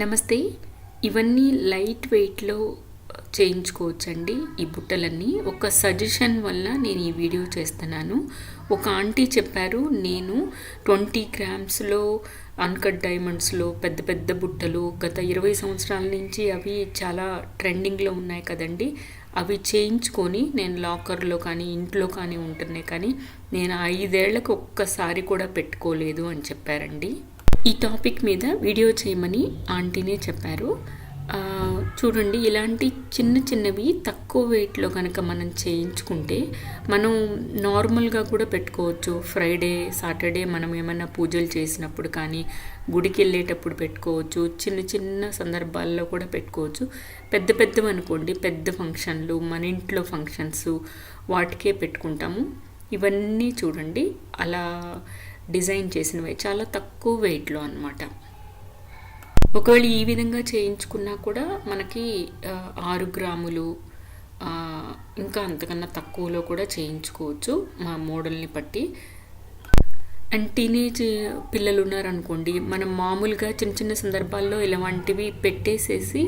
నమస్తే. ఇవన్నీ లైట్ వెయిట్లో చేయించుకోవచ్చండి ఈ బుట్టలన్నీ. ఒక సజెషన్ వల్ల నేను ఈ వీడియో చేస్తున్నాను. ఒక ఆంటీ చెప్పారు నేను ట్వంటీ గ్రామ్స్లో అన్కట్ డైమండ్స్లో పెద్ద పెద్ద బుట్టలు గత ఇరవై సంవత్సరాల నుంచి అవి చాలా ట్రెండింగ్లో ఉన్నాయి కదండి. అవి చేయించుకొని నేను లాకర్లో కానీ ఇంట్లో కానీ ఉంటున్నాయి కానీ నేను ఐదేళ్ళకు ఒక్కసారి కూడా పెట్టుకోలేదు అని చెప్పారండి. ఈ టాపిక్ మీద వీడియో చేయమని ఆంటీనే చెప్పారు. చూడండి ఇలాంటి చిన్న చిన్నవి తక్కువ వెయిట్లో కనుక మనం చేయించుకుంటే మనం నార్మల్గా కూడా పెట్టుకోవచ్చు. ఫ్రైడే సాటర్డే మనం ఏమైనా పూజలు చేసినప్పుడు కానీ గుడికి వెళ్ళేటప్పుడు పెట్టుకోవచ్చు. చిన్న చిన్న సందర్భాల్లో కూడా పెట్టుకోవచ్చు. పెద్ద పెద్దవి అనుకోండి పెద్ద ఫంక్షన్లు మన ఇంట్లో ఫంక్షన్స్ వాటికే పెట్టుకుంటాము. ఇవన్నీ చూడండి అలా డిజైన్ చేసినవి చాలా తక్కువ వెయిట్లో అన్నమాట. ఒకవేళ ఈ విధంగా చేయించుకున్నా కూడా మనకి ఆరు గ్రాములు ఇంకా అంతకన్నా తక్కువలో కూడా చేయించుకోవచ్చు మా మోడల్ని బట్టి. అండ్ టీనేజ్ పిల్లలు ఉన్నారనుకోండి మనం మామూలుగా చిన్న చిన్న సందర్భాల్లో ఇలాంటివి పెట్టేసేసి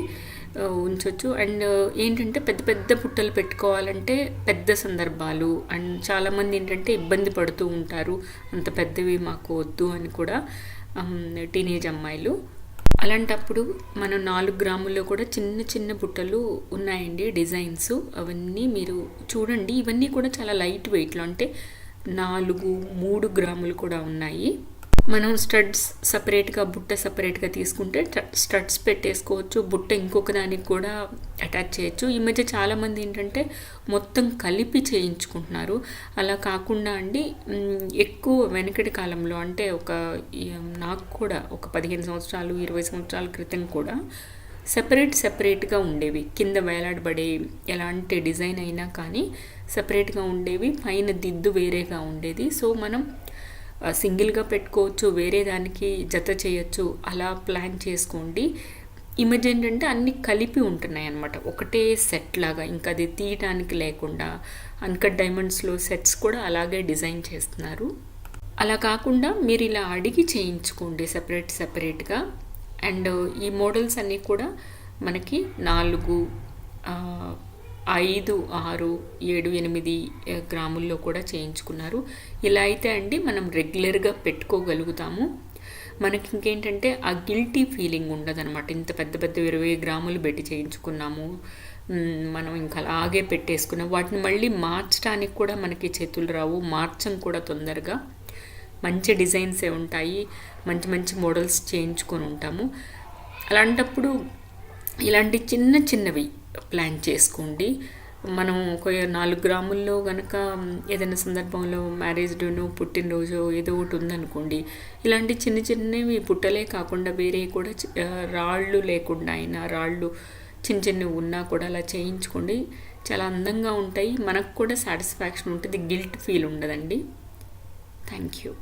ఉంచవచ్చు అండ్ ఏంటంటే పెద్ద పెద్ద పుట్టలు పెట్టుకోవాలంటే పెద్ద సందర్భాలు. అండ్ చాలామంది ఏంటంటే ఇబ్బంది పడుతూ ఉంటారు. అంత పెద్దవి మాకు వద్దు అని కూడా టీనేజ్ అమ్మాయిలు. అలాంటప్పుడు మనం నాలుగు గ్రాముల్లో కూడా చిన్న చిన్న బుట్టలు ఉన్నాయండి డిజైన్స్. అవన్నీ మీరు చూడండి. ఇవన్నీ కూడా చాలా లైట్ వెయిట్లో అంటే నాలుగు మూడు గ్రాములు కూడా ఉన్నాయి. మనం స్టడ్స్ సపరేట్గా బుట్ట సపరేట్గా తీసుకుంటే స్టడ్స్ పెట్టేసుకోవచ్చు బుట్ట ఇంకొక దానికి కూడా అటాచ్ చేయొచ్చు. ఈ మధ్య చాలామంది ఏంటంటే మొత్తం కలిపి చేయించుకుంటున్నారు. అలా కాకుండా అండి ఎక్కువ వెనకటి కాలంలో అంటే ఒక నాకు కూడా ఒక పదిహేను సంవత్సరాలు ఇరవై సంవత్సరాల క్రితం కూడా సెపరేట్ సెపరేట్గా ఉండేవి. కింద వేలాడబడే ఎలాంటి డిజైన్ అయినా కానీ సపరేట్గా ఉండేవి. పైన దిద్దు వేరేగా ఉండేది. సో మనం సింగిల్గా పెట్టుకోవచ్చు వేరే దానికి జత చేయొచ్చు అలా ప్లాన్ చేసుకోండి. ఇమేజ్ ఏంటంటే అన్నీ కలిపి ఉంటున్నాయి అనమాట ఒకటే సెట్ లాగా ఇంకా అది తీయటానికి లేకుండా అన్కట్ డైమండ్స్లో సెట్స్ కూడా అలాగే డిజైన్ చేస్తున్నారు. అలా కాకుండా మీరు ఇలా అడిగి చేయించుకోండి సెపరేట్ సెపరేట్గా అండ్ ఈ మోడల్స్ అన్నీ కూడా మనకి నాలుగు ఐదు ఆరు ఏడు ఎనిమిది గ్రాముల్లో కూడా చేయించుకున్నారు. ఇలా అయితే అండి మనం రెగ్యులర్గా పెట్టుకోగలుగుతాము. మనకి ఇంకేంటంటే ఆ గిల్టీ ఫీలింగ్ ఉండదన్నమాట. ఇంత పెద్ద పెద్ద ఇరవై గ్రాములు పెట్టి చేయించుకున్నాము. మనం ఇంకా అలాగే పెట్టేసుకున్నాం. వాటిని మళ్ళీ మార్చడానికి కూడా మనకి చేతులు రావు. మార్చం కూడా తొందరగా. మంచి డిజైన్సే ఉంటాయి. మంచి మంచి మోడల్స్ చేయించుకొని ఉంటాము. అలాంటప్పుడు ఇలాంటి చిన్న చిన్నవి ప్లాన్ చేసుకోండి. మనం ఒక నాలుగు గ్రాముల్లో కనుక ఏదైనా సందర్భంలో మ్యారేజ్ డేనో పుట్టినరోజు ఏదో ఒకటి ఉందనుకోండి. ఇలాంటి చిన్న చిన్నవి పుట్టలే కాకుండా వేరే కూడా రాళ్ళు లేకుండా అయినా రాళ్ళు చిన్న చిన్నవి ఉన్నా కూడా అలా చేయించుకోండి. చాలా అందంగా ఉంటాయి. మనకు కూడా సాటిస్ఫాక్షన్ ఉంటుంది. గిల్ట్ ఫీల్ ఉండదండి. Thank you.